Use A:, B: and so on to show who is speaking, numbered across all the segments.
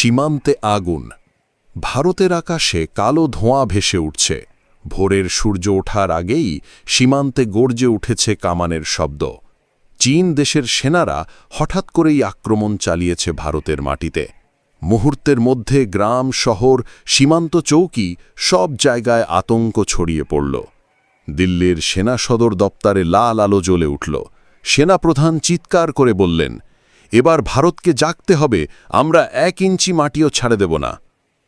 A: সীমান্তে আগুন। ভারতের আকাশে কালো ধোঁয়া ভেসে উঠছে। ভোরের সূর্য ওঠার আগেই সীমান্তে গর্জে উঠেছে কামানের শব্দ। চীন দেশের সেনারা হঠাৎ করেই আক্রমণ চালিয়েছে ভারতের মাটিতে। মুহূর্তের মধ্যে গ্রাম, শহর, সীমান্ত চৌকি সব জায়গায় আতঙ্ক ছড়িয়ে পড়ল। দিল্লির সেনা সদর দপ্তরে লাল আলো জ্বলে উঠল। সেনাপ্রধান চিৎকার করে বললেন এবার ভারতকে জাগতে হবে, আমরা এক ইঞ্চি মাটিও ছাড়ে দেব না।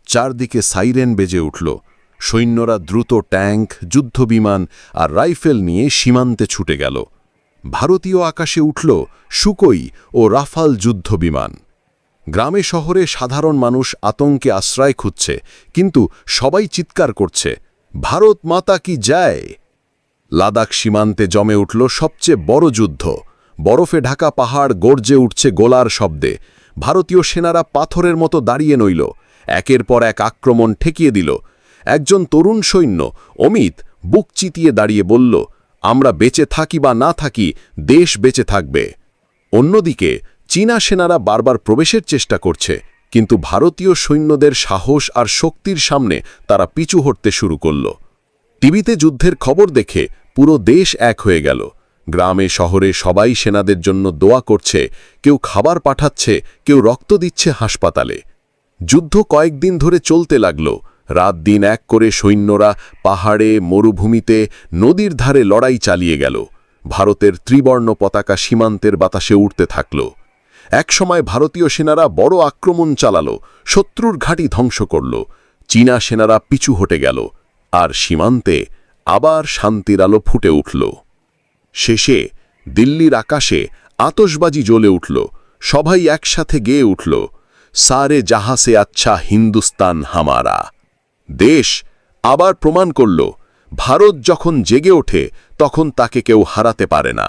A: চারদিকে সাইরেন বেজে উঠল। সৈন্যরা দ্রুত ট্যাঙ্ক, যুদ্ধবিমান আর রাইফেল নিয়ে সীমান্তে ছুটে গেল। ভারতীয় আকাশে উঠল সুকই ও রাফাল যুদ্ধবিমান। গ্রামে শহরে সাধারণ মানুষ আতঙ্কে আশ্রয় খুঁজছে, কিন্তু সবাই চিৎকার করছে, ভারত মাতা কি যায় লাদাখ সীমান্তে জমে উঠল সবচেয়ে বড় যুদ্ধ। বরফে ঢাকা পাহাড় গর্জে উঠছে গোলার শব্দে। ভারতীয় সেনারা পাথরের মতো দাঁড়িয়ে নইল। একের পর এক আক্রমণ ঠেকিয়ে দিল। একজন তরুণ সৈন্য, অমিত, বুক চিতিয়ে দাঁড়িয়ে বলল, আমরা বেঁচে থাকি বা না থাকি, দেশ বেঁচে থাকবে। অন্যদিকে, চীনা সেনারা বারবার প্রবেশের চেষ্টা করছে, কিন্তু ভারতীয় সৈন্যদের সাহস আর শক্তির সামনে তারা পিছু হটতে শুরু করল। টিভিতে যুদ্ধের খবর দেখে পুরো দেশ এক হয়ে গেল। গ্রামে, শহরে সবাই সেনাদের জন্য দোয়া করছে, কেউ খাবার পাঠাচ্ছে, কেউ রক্ত দিচ্ছে হাসপাতালে। যুদ্ধ কয়েকদিন ধরে চলতে লাগল। রাত দিন এক করে সৈন্যরা পাহাড়ে, মরুভূমিতে, নদীর ধারে লড়াই চালিয়ে গেল। ভারতের ত্রিবর্ণ পতাকা সীমান্তের বাতাসে উঠতে থাকল। একসময় ভারতীয় সেনারা বড় আক্রমণ চালাল, শত্রুর ঘাঁটি ধ্বংস করল। চীনা সেনারা পিছু হটে গেল, আর সীমান্তে আবার শান্তির আলো ফুটে উঠল। শেষে দিল্লির আকাশে আতসবাজি জ্বলে উঠল, সবাই একসাথে গেয়ে উঠল, সারে জাহাসে আচ্ছা হিন্দুস্তান হামারা। দেশ আবার প্রমাণ করল, ভারত যখন জেগে ওঠে, তখন তাকে কেউ হারাতে পারে না।